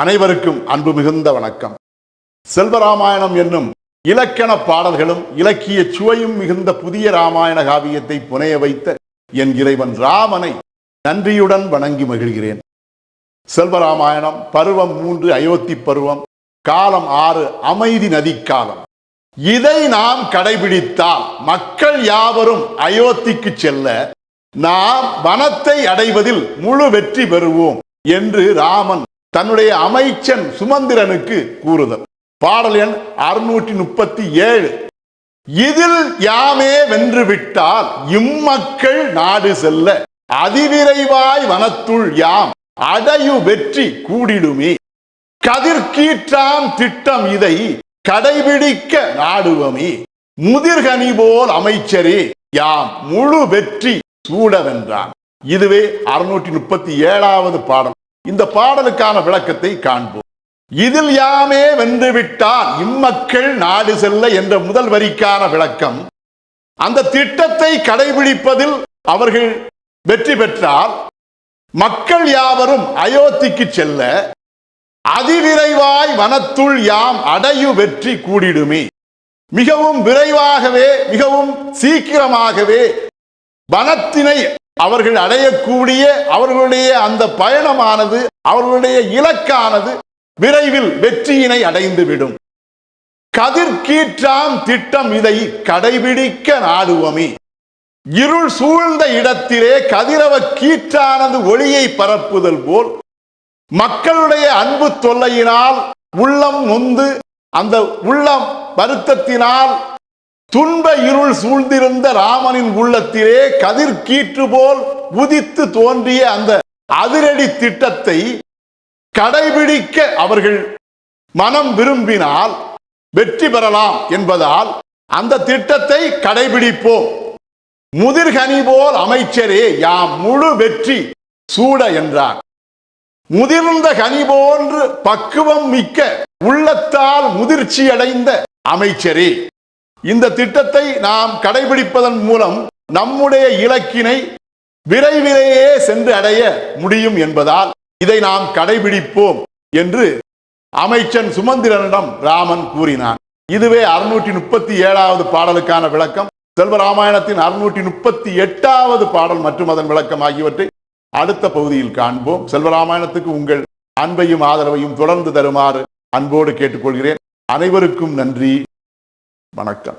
அனைவருக்கும் அன்பு மிகுந்த வணக்கம். செல்வராமாயணம் என்னும் இலக்கண பாடல்களும் இலக்கிய சுவையும் மிகுந்த புதிய ராமாயண காவியத்தை புனைய வைத்த என் இறைவன் ராமனை நன்றியுடன் வணங்கி மகிழ்கிறேன். செல்வராமாயணம் பருவம் மூன்று அயோத்தி பருவம் காலம் ஆறு அமைதி நதிக்காலம் இதை நாம் கடைபிடித்தால் மக்கள் யாவரும் அயோத்திக்கு செல்ல நாம் வனத்தை அடைவதில் முழு வெற்றி பெறுவோம் என்று ராமன் தன்னுடைய அமைச்சன் சுமந்திரனுக்கு கூறுதல். பாடல் எண் அறுநூற்றி முப்பத்தி ஏழு இதில் யாமே வென்று விட்டால் இம்மக்கள் நாடு செல்ல அதிவிரைவாய் வனத்துள் யாம் அடையு வெற்றி கூடிடுமே. கதிர்கீற்றாம் திட்டம் இதை கடைபிடிக்க நாடுவமே. முதிர்கனி போல் அமைச்சரே யாம் முழு வெற்றி சூடவென்றான். இதுவே அறுநூற்றி முப்பத்தி ஏழாவது பாடல். இந்த பாடலுக்கான விளக்கத்தை காண்போம். இதில் யாமே வென்று இம்மக்கள் நாடு செல்ல என்ற முதல் வரிக்கான விளக்கம். அந்த திட்டத்தை கடைபிடிப்பதில் அவர்கள் வெற்றி பெற்றால் மக்கள் யாவரும் அயோத்திக்கு செல்ல அதிவிரைவாய் வனத்துள் யாம் அடையு வெற்றி கூடிடுமே. மிகவும் விரைவாகவே மிகவும் சீக்கிரமாகவே வனத்தினை அவர்கள் அடையக்கூடிய அவர்களுடைய அந்த பயணமானது அவர்களுடைய இலக்கானது விரைவில் வெற்றியினை அடைந்துவிடும். கதிர்கீற்றாம் திட்டம் இதை கடைபிடிக்க நாடுவோமே. இருள் சூழ்ந்த இடத்திலே கதிரவ கீற்றானது ஒளியை பரப்புதல் போல் மக்களுடைய அன்பு தொல்லையினால் உள்ளம் நொந்து அந்த உள்ளம் வருத்தத்தினால் துன்ப இருள் சூழ்ந்திருந்த ராமனின் உள்ளத்திலே கதிர்கீற்று போல் உதித்து தோன்றிய அந்த அதிரடி திட்டத்தை கடைபிடிக்க அவர்கள் மனம் விரும்பினால் வெற்றி பெறலாம் என்பதால் அந்த திட்டத்தை கடைபிடிப்போம். முதிர்கனி போல் அமைச்சரே யாம் முழு வெற்றி சூட என்றார் முதிர்ந்த கனி போன்று பக்குவம் மிக்க உள்ளத்தால் முதிர்ச்சி அடைந்த அமைச்சரே. இந்த திட்டத்தை நாம் கடைபிடிப்பதன் மூலம் நம்முடைய இலக்கினை விரைவிலேயே சென்று அடைய முடியும் என்பதால் இதை நாம் கடைபிடிப்போம் என்று அமைச்சன் சுமந்திரனிடம் ராமன் கூறினான். இதுவே அறுநூற்றி முப்பத்தி ஏழாவது பாடலுக்கான விளக்கம். செல்வராமாயணத்தின் அறுநூற்றி முப்பத்தி எட்டாவது பாடல் மற்றும் அதன் விளக்கம் ஆகியவற்றை அடுத்த பகுதியில் காண்போம். செல்வராமாயணத்துக்கு உங்கள் அன்பையும் ஆதரவையும் தொடர்ந்து தருமாறு அன்போடு கேட்டுக்கொள்கிறேன். அனைவருக்கும் நன்றி. வணக்கம்.